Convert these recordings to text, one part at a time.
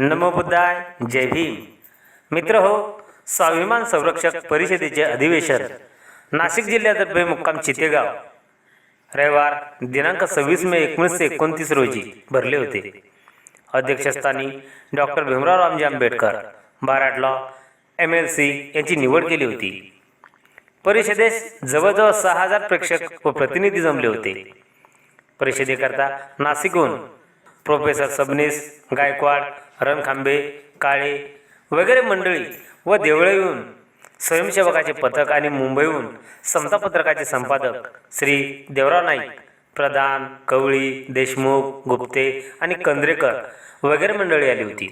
नमो बुद्धाय जय भीम. मित्र हो स्वाभिमान संरक्षक परिषदेचे अधिवेशन नाशिक जिल्ह्यातर्फे मुक्काम चितेगाव. रविवार दिनांक सव्वीस मे एकोणीसशे एकोणतीस रोजी भरले होते. अध्यक्षस्थानी doctor Bhimrao Ramji Ambedkar bar at law M L C यांची निवड केली होती. परिषदेस जवळजवळ सहा हजार प्रेक्षक व प्रतिनिधी जमले होते. परिषदेकरता नाशिकहून प्रोफेसर सबनीस गायकवाड रणखांबे काळे वगैरे मंडळी व देवळेहून स्वयंसेवकाचे पथक आणि मुंबईहून समतापत्रकाचे संपादक श्री देवराव नाईक प्रधान कवळी देशमुख गुप्ते आणि कंद्रेकर वगैरे मंडळी आली होती.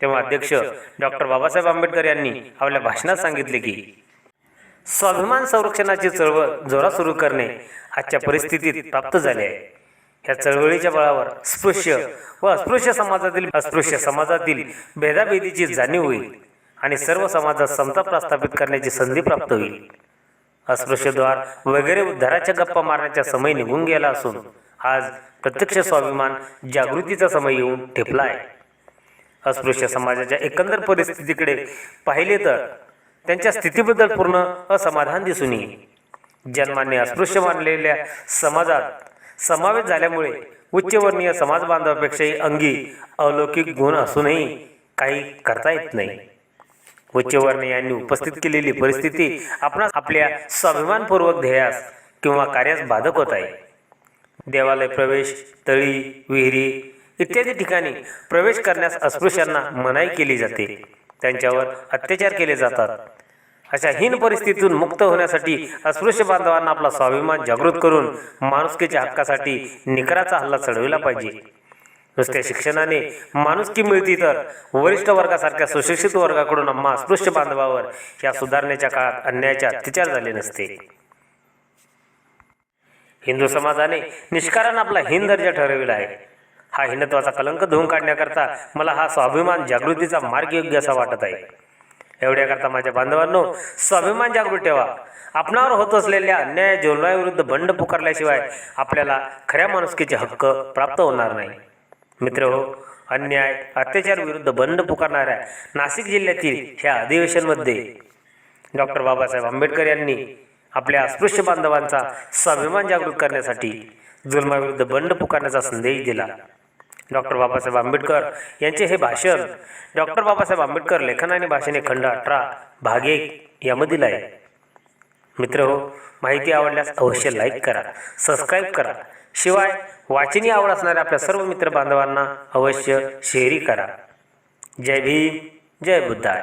तेव्हा अध्यक्ष डॉक्टर बाबासाहेब आंबेडकर यांनी आपल्या भाषणात सांगितले की स्वाभिमान संरक्षणाची चळवळ जोरात सुरू करणे आजच्या परिस्थितीत प्राप्त झाले आहे. या चळवळीच्या बळावर स्पृश्य व अस्पृश्य समाजातील अस्पृश्य समाजातील भेदाभेदीची जाणीव होईल आणि सर्व समाजात समता प्रस्थापित करण्याची संधी प्राप्त होईल. अस्पृश्यद्वार वगैरे उद्धाराच्या गप्पा मारण्याचा समय निघून गेला असून आज प्रत्यक्ष स्वाभिमान जागृतीचा समय येऊन ठेपला आहे अस्पृश्य समाजाच्या एकंदर परिस्थितीकडे पाहिले तर त्यांच्या स्थितीबद्दल पूर्ण असमाधान दिसून येईल. जन्माने अस्पृश्य मानलेल्या समाजात समावेश झाल्यामुळे उच्चवर्णीय समाज बांधवापेक्षाही अंगी अलौकिक गुण असूनही काही करता येत नाही. उच्चवर्णीय यांनी उपस्थित केलेली परिस्थिती आपणास आपल्या स्वाभिमानपूर्वक ध्येयास किंवा कार्यास बाधक होत आहे. देवालय प्रवेश तळी विहिरी इत्यादी ठिकाणी प्रवेश करण्यास अस्पृश्यांना मनाई केली जाते. त्यांच्यावर अत्याचार केले जातात. अशा हीन परिस्थितीतून मुक्त होण्यासाठी अस्पृश्य बांधवांना आपला स्वाभिमान जागृत करून माणुसकीच्या हक्कासाठी निकराचा हल्ला चढविला पाहिजे. नुसत्या शिक्षणाने माणुसकी मिळती तर वरिष्ठ वर्गासारख्या सुशिक्षित वर्गाकडून आम्हा अस्पृश्य बांधवावर या सुधारणेच्या काळात अन्यायाचे अत्याचार झाले नसते. हिंदू समाजाने निष्कारण आपला हीन दर्जा ठरविला आहे. हा हिंदत्वाचा कलंक धुवून काढण्याकरता मला हा स्वाभिमान जागृतीचा मार्ग योग्य असा वाटत आहे. एवढ्याकरता माझ्या बांधवांनो स्वाभिमान जागृत ठेवा. आपणावर होत असलेल्या अन्याय जोलवायाविरुद्ध बंड पुकारल्याशिवाय आपल्याला खऱ्या माणुसकीचे हक्क प्राप्त होणार नाही. मित्र हो अन्याय अत्याचार विरुद्ध बंड पुकारणाऱ्या नाशिक जिल्ह्यातील ह्या अधिवेशनमध्ये डॉक्टर बाबासाहेब आंबेडकर यांनी आपल्या अस्पृश्य बांधवांचा स्वाभिमान जागृत करण्यासाठी जुलमाविरुद्ध बंड पुकारण्याचा संदेश दिला. डॉक्टर बाबासाहेब आंबेडकर यांचे हे भाषण. डॉक्टर बाबासाहेब आंबेडकर लेखन आणि भाषणे खंड अठरा भाग एक यामधील आहे मित्र हो माहिती आवडल्यास अवश्य लाईक करा सबस्क्राईब करा. शिवाय वाचनी आवड असणाऱ्या आपल्या सर्व मित्र बांधवांना अवश्य शेअरी करा. जय भीम जय बुद्धाय.